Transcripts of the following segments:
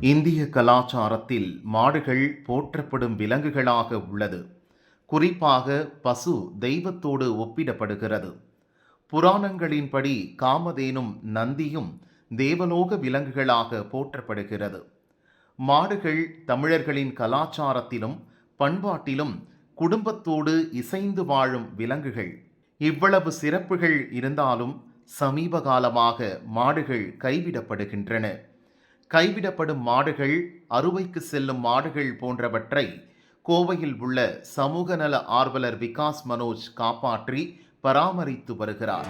இந்திய கலாச்சாரத்தில் மாடுகள் போற்றப்படும் விலங்குகளாக உள்ளது. குறிப்பாக பசு தெய்வத்தோடு ஒப்பிடப்படுகிறது. புராணங்களின்படி காமதேனும் நந்தியும் தேவலோக விலங்குகளாக போற்றப்படுகிறது. மாடுகள் தமிழர்களின் கலாச்சாரத்திலும் பண்பாட்டிலும் குடும்பத்தோடு இசைந்து வாழும் விலங்குகள். இவ்வளவு சிறப்புகள் இருந்தாலும் சமீப காலமாக மாடுகள் கைவிடப்படுகின்றன. கைவிடப்படும் மாடுகள் அறுவைக்கு செல்லும் மாடுகள் போன்றவற்றை கோவையில் உள்ள சமூக நல ஆர்வலர் விகாஸ் மனோஜ் காப்பாற்றி பராமரித்து வருகிறார்.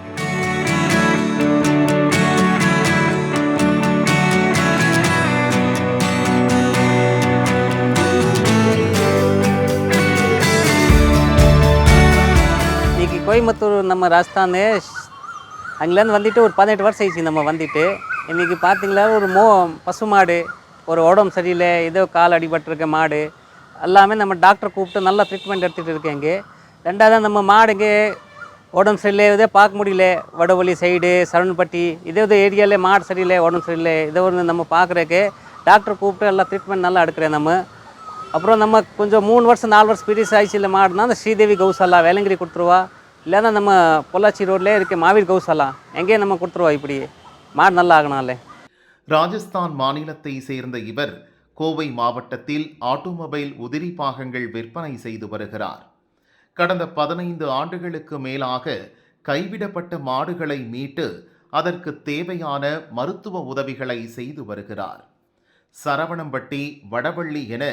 இன்னைக்கு கோயம்புத்தூர் நம்ம ராஜஸ்தான் அங்கேருந்து வந்துட்டு ஒரு பதினெட்டு வருஷம் ஆயிடுச்சு நம்ம வந்துட்டு. இன்றைக்கி பார்த்தீங்களா ஒரு மோ பசு மாடு ஒரு உடம்பு சரியில்லை ஏதோ கால் அடிபட்டிருக்க மாடு எல்லாமே நம்ம டாக்டர் கூப்பிட்டு நல்லா ட்ரீட்மெண்ட் எடுத்துகிட்டு இருக்கேன் இங்கே. ரெண்டாவது நம்ம மாடு இங்கே உடம்பு சரியில்லை இதே பார்க்க முடியல வடவழி சைடு சரவணப்பட்டி இதே இது ஏரியாவில் மாடு சரியில்லை உடம்பு சரியில்லை இதோ ஒன்று நம்ம பார்க்குறக்கு டாக்டர் கூப்பிட்டு எல்லாம் ட்ரீட்மெண்ட் நல்லா எடுக்கிறேன் நம்ம. அப்புறம் நம்ம கொஞ்சம் மூணு வருஷம் நாலு வருஷம் பீரியஸ் ஆயிடுச்சு இல்லை மாடுனா அந்த ஸ்ரீதேவி கௌசாலா வேலங்கிரி கொடுத்துருவா. இல்லைன்னா நம்ம பொள்ளாச்சி ரோட்லேயே இருக்க மாவீர் கௌசாலா எங்கேயும் நம்ம கொடுத்துருவா இப்படி மாடு நல்லா ஆகணும்ல ராஜஸ்தான் மாநிலத்தை சேர்ந்த இவர் கோவை மாவட்டத்தில் ஆட்டோமொபைல் உதிரி பாகங்கள் விற்பனை செய்து வருகிறார். கடந்த பதினைந்து ஆண்டுகளுக்கு மேலாக கைவிடப்பட்ட மாடுகளை மீட்டு அதற்கு தேவையான மருத்துவ உதவிகளை செய்து வருகிறார். சரவணம்பட்டி வடவள்ளி என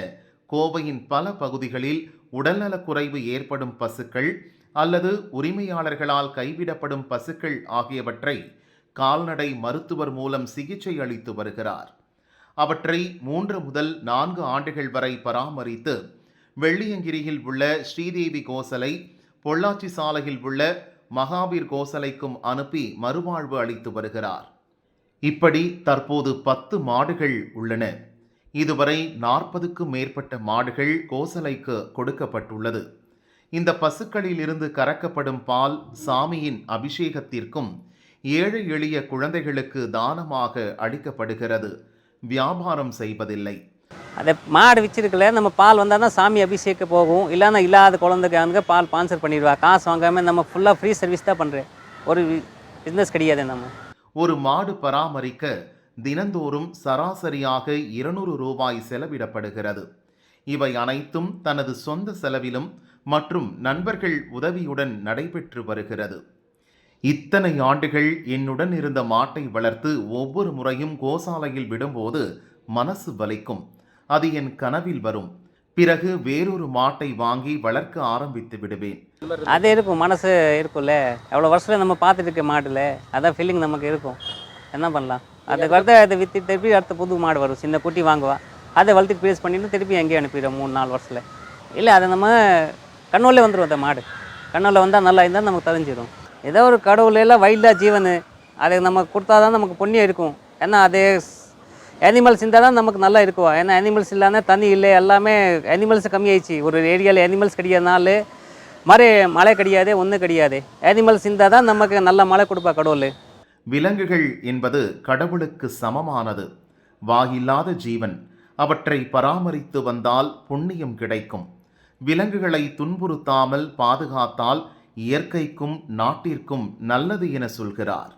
கோவையின் பல பகுதிகளில் உடல்நலக்குறைவு ஏற்படும் பசுக்கள் அல்லது உரிமையாளர்களால் கைவிடப்படும் பசுக்கள் ஆகியவற்றை கால்நடை மருத்துவர் மூலம் சிகிச்சை அளித்து வருகிறார். அவற்றை மூன்று முதல் நான்கு ஆண்டுகள் வரை பராமரித்து வெள்ளியங்கிரியில் உள்ள ஸ்ரீதேவி கோசலை பொள்ளாச்சி சாலையில் உள்ள மகாவீர் கோசலைக்கும் அனுப்பி மறுவாழ்வு அளித்து வருகிறார். இப்படி தற்போது பத்து மாடுகள் உள்ளன. இதுவரை நாற்பதுக்கும் மேற்பட்ட மாடுகள் கோசலைக்கு கொடுக்கப்பட்டுள்ளது. இந்த பசுக்களில் இருந்து கறக்கப்படும் பால் சாமியின் அபிஷேகத்திற்கும் ஏழை எளிய குழந்தைகளுக்கு தானமாக அளிக்கப்படுகிறது வியாபாரம் செய்வதில்லை. அதை மாடு வச்சிருக்கல நம்ம பால் வந்தால் தான் சாமி அபிஷேக போகும். இல்லைன்னா இல்லாத குழந்தைக்கு அங்கே பால் ஸ்பான்சர் பண்ணிடுவா. காசு வாங்காமல் நம்ம ஃபுல்லாக ஃப்ரீ சர்வீஸ் தான் பண்ணுறேன் ஒரு பிஸ்னஸ் கிடையாது நம்ம. ஒரு மாடு பராமரிக்க தினந்தோறும் சராசரியாக இருநூறு ரூபாய் செலவிடப்படுகிறது. இவை அனைத்தும் தனது சொந்த செலவிலும் மற்றும் நண்பர்கள் உதவியுடன் நடைபெற்று வருகிறது. இத்தனை ஆண்டுகள் என்னுடன் இருந்த மாட்டை வளர்த்து ஒவ்வொரு முறையும் கோசாலையில் விடும்போது மனசு வலிக்கும். அது என் கனவில் வரும். பிறகு வேறொரு மாட்டை வாங்கி வளர்க்க ஆரம்பித்து விடுவேன். அது இருக்கும். மனசு இருக்கும்ல. எவ்வளோ வருஷத்துல நம்ம பார்த்துட்டு இருக்க மாட்டில் அதான் ஃபீலிங் நமக்கு இருக்கும். என்ன பண்ணலாம்? அதுக்கு அதை விற்று திருப்பி அடுத்த புது மாடு வரும். சின்ன குட்டி வாங்குவா. அதை வளர்த்துட்டு பேஸ் பண்ணிட்டு திருப்பி எங்கேயும் அனுப்பிடுவோம் மூணு நாலு வருஷத்தில். இல்லை அதை நம்ம கண்ணூரில் வந்துடும் அந்த மாடு. கண்ணூரில் வந்தால் நல்லா இருந்தால் நமக்கு தெரிஞ்சிடும் ஏதோ ஒரு கடவுள் எல்லாம் வைல்டா ஜீவன். அதுக்கு நம்ம கொடுத்தா தான் நமக்கு புண்ணியம் இருக்கும். ஏன்னா அது அனிமல்ஸ் இருந்தால் தான் நமக்கு நல்லா இருக்கும் ஏன்னா அனிமல்ஸ் இல்லாமல் தண்ணி இல்லை எல்லாமே அனிமல்ஸ் கம்மியாயிடுச்சு. ஒரு ஏரியாவில் அனிமல்ஸ் கிடையாதுனால மறை மழை கிடையாது ஒன்றும் கிடையாது. அனிமல்ஸ் இருந்தால் தான் நமக்கு நல்ல மழை கொடுப்பா கடவுள். விலங்குகள் என்பது கடவுளுக்கு சமமானது. வாயில்லாத ஜீவன் அவற்றை பராமரித்து வந்தால் புண்ணியம் கிடைக்கும். விலங்குகளை துன்புறுத்தாமல் பாதுகாத்தால் இயற்கைக்கும் நாட்டிற்கும் நல்லது என சொல்கிறார்.